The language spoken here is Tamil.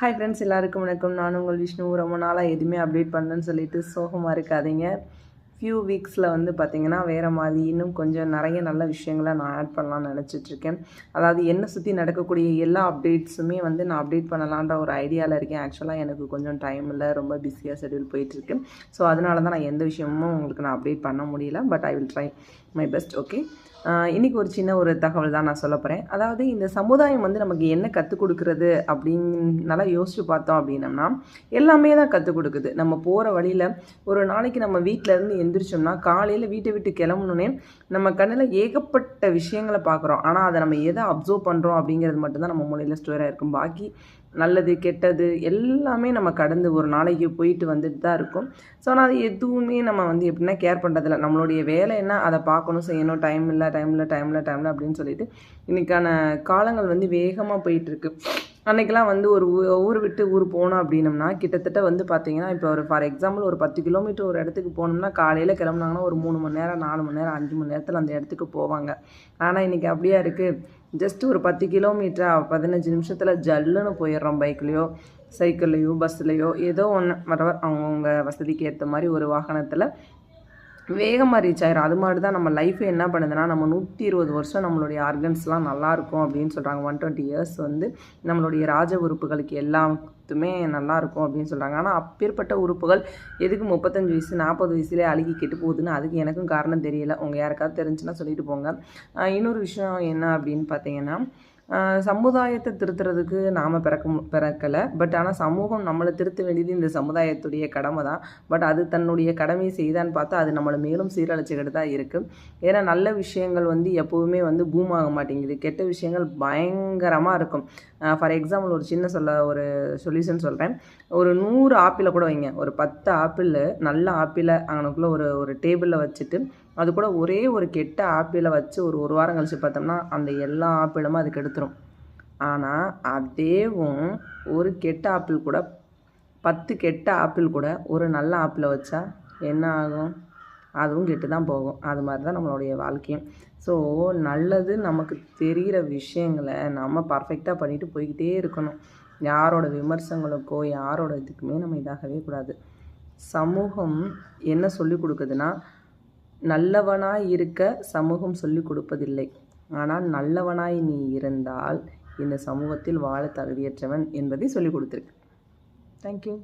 ஹாய் ஃப்ரெண்ட்ஸ் எல்லாருக்கும் வணக்கம். நான் உங்கள் விஷ்ணு. ரொம்ப நாளாக எதுவுமே அப்டேட் பண்ணலன்னு சொல்லிட்டு சோகமாக இருக்காதீங்க. ஃபியூ வீக்ஸில் வந்து பார்த்திங்கன்னா வேறு மாதிரி இன்னும் கொஞ்சம் நிறைய நல்ல விஷயங்களை நான் ஆட் பண்ணலாம்னு நினச்சிட்ருக்கேன். அதாவது என்னை சுற்றி நடக்கக்கூடிய எல்லா அப்டேட்ஸுமே வந்து நான் அப்டேட் பண்ணலான்ற ஒரு ஐடியாவில் இருக்கேன். ஆக்சுவலாக எனக்கு கொஞ்சம் டைம் இல்லை ரொம்ப பிஸியாக ஷெடியூல் போயிட்டுருக்கு ஸோ அதனால தான் நான் எந்த விஷயமும் உங்களுக்கு நான் அப்டேட் பண்ண முடியல but I will try my best okay இன்றைக்கி ஒரு சின்ன ஒரு தகவல் தான் நான் சொல்ல போகிறேன் அதாவது இந்த சமுதாயம் வந்து நமக்கு என்ன கற்றுக் கொடுக்குறது அப்படின்னு நல்லா யோசிச்சு பார்த்தோம் அப்படின்னம்னா எல்லாமே தான் கற்றுக் கொடுக்குது. நம்ம போகிற வழியில் ஒரு நாளைக்கு நம்ம வீட்டில் இருந்து எந்திரிச்சோம்னா காலையில் வீட்டை விட்டு கிளம்புனோன்னே நம்ம கண்ணில் ஏகப்பட்ட விஷயங்களை பார்க்குறோம். ஆனால் அதை நம்ம எதை அப்சர்வ் பண்ணுறோம் அப்படிங்கிறது மட்டும்தான் நம்ம மூலையில் ஸ்டோராக இருக்கும் பாக்கி நல்லது கெட்டது எல்லாமே நம்ம கடந்து ஒரு நாளைக்கு போயிட்டு வந்துட்டு தான் இருக்கும். ஸோ ஆனால் அது எதுவுமே நம்ம வந்து எப்படின்னா கேர் பண்ணுறதில்ல நம்மளுடைய வேலை என்ன அதை பார்க்கணும் செய்யணும். டைம் இல்லை டைம் இல்லை டைம் இல்லை டைம் இல்லை அப்படின்னு சொல்லிட்டு இன்றைக்கான காலங்கள் வந்து வேகமாக போயிட்டுருக்கு அன்றைக்கெலாம் வந்து ஒரு ஊர் விட்டு ஊர் போனோம் அப்படின்னம்னா கிட்டத்தட்ட வந்து பார்த்திங்கன்னா இப்போ ஒரு ஃபார் எக்ஸாம்பிள் ஒரு பத்து கிலோமீட்டர் ஒரு இடத்துக்கு போனோம்னா காலையில் கிளம்புனாங்கன்னா ஒரு மூணு மணி நேரம் நாலு மணி நேரம் அஞ்சு மணி நேரத்தில் அந்த இடத்துக்கு போவாங்க. ஆனால் இன்றைக்கி அப்படியே இருக்குது ஜஸ்ட் ஒரு பத்து கிலோமீட்டரா பதினஞ்சு நிமிஷத்தில் ஜல்லுன்னு போயிடுறோம் பைக்லேயோ சைக்கிள்லேயோ பஸ்ஸுலேயோ ஏதோ ஒன்று மற்றவர் அவங்கவுங்க வசதிக்கு ஏற்ற மாதிரி ஒரு வாகனத்தில் வேகமாக ரீச் ஆயிரும். அது மாதிரி தான் நம்ம லைஃப் என்ன பண்ணுதுன்னா நம்ம நூற்றி இருபது வருஷம் நம்மளுடைய ஆர்கன்ஸ்லாம் நல்லாயிருக்கும் அப்படின்னு சொல்கிறாங்க ஒன் டுவெண்ட்டி இயர்ஸ் வந்து நம்மளுடைய ராஜ உறுப்புகளுக்கு எல்லாத்துமே நல்லாயிருக்கும் அப்படின்னு சொல்கிறாங்க ஆனால் அப்பேற்பட்ட உறுப்புகள் எதுக்கு முப்பத்தஞ்சு வயசு நாற்பது வயசுலேயே அழுகி கெட்டு போகுதுன்னு அதுக்கு எனக்கும் காரணம் தெரியல. உங்கள் யாருக்காவது தெரிஞ்சுன்னா சொல்லிட்டு போங்க. இன்னொரு விஷயம் என்ன அப்படின்னு பார்த்தீங்கன்னா சமுதாயத்தை திருத்துறதுக்கு நாம் பிறக்க பிறக்கலை. பட் ஆனால் சமூகம் நம்மளை திருத்த வேண்டியது இந்த சமுதாயத்துடைய கடமை தான். பட் அது தன்னுடைய கடமையை செய்தான்னு பார்த்தா அது நம்மளை மேலும் சீரழிச்சுக்கிட்டு தான் இருக்குது ஏன்னா நல்ல விஷயங்கள் வந்து எப்போவுமே வந்து பூம் ஆக மாட்டேங்குது. கெட்ட விஷயங்கள் பயங்கரமாக இருக்கும். ஃபார் எக்ஸாம்பிள் ஒரு சின்ன சொல்ல ஒரு சொல்யூஷன் சொல்கிறேன் ஒரு நூறு ஆப்பிளை கூட வைங்க. ஒரு பத்து ஆப்பிள் நல்ல ஆப்பிளை அங்கனக்குள்ளே ஒரு ஒரு டேபிளில் வச்சுட்டு அது கூட ஒரே ஒரு கெட்ட ஆப்பிளை வச்சு ஒரு ஒரு வாரம் கழித்து பார்த்தோம்னா அந்த எல்லா ஆப்பிளும் அதுக்கு எடுத்துரும். ஆனால் அதேவும் ஒரு கெட்ட ஆப்பிள் கூட பத்து கெட்ட ஆப்பிள் கூட ஒரு நல்ல ஆப்பிளை வச்சா என்ன ஆகும்? அதுவும் கெட்டு தான் போகும். அது மாதிரி தான் நம்மளுடைய வாழ்க்கையும். ஸோ நல்லது நமக்கு தெரிகிற விஷயங்களை நம்ம பர்ஃபெக்டாக பண்ணிட்டு போய்கிட்டே இருக்கணும். யாரோட விமர்சனங்களுக்கோ யாரோட இதுக்குமே நம்ம இதாகவே கூடாது. சமூகம் என்ன சொல்லி கொடுக்குதுன்னா நல்லவனாய் இருக்க சமூகம் சொல்லிக் கொடுப்பதில்லை. ஆனால் நல்லவனாய் நீ இருந்தால் இந்த சமூகத்தில் வாழ தகுதியற்றவன் என்பதை சொல்லிக் கொடுத்துருக்கு. தேங்க்யூ